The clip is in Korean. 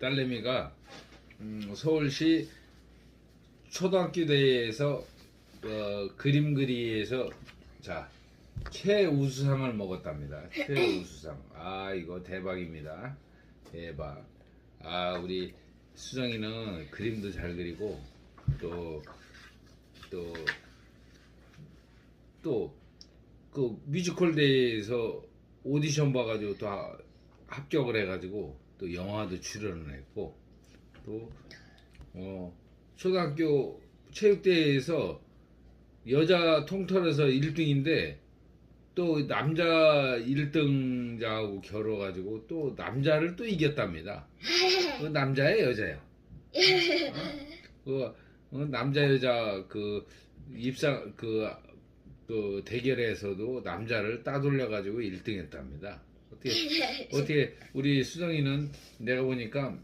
딸내미가 음, 서울시 초등학교 대회에서 어, 그림 그리에서 자 최우수상을 먹었답니다. 최우수상. 아 이거 대박입니다. 대박. 아 우리 수정이는 그림도 잘 그리고 또 또 또 그 뮤지컬 대회에서 오디션 봐가지고 또 하- 합격을 해가지고 또 영화도 출연을 했고 또 어, 초등학교 체육대회에서 여자 통틀어서 1등인데 또 남자 1등자하고 겨뤄가지고 또 남자를 또 이겼답니다. 그 남자야 여자야? 어? 그 어, 남자 여자 그 입상 그, 그 대결에서도 남자를 따돌려 가지고 1등했답니다. 어떻게 어떻게 우리 수정이는 내가 보니까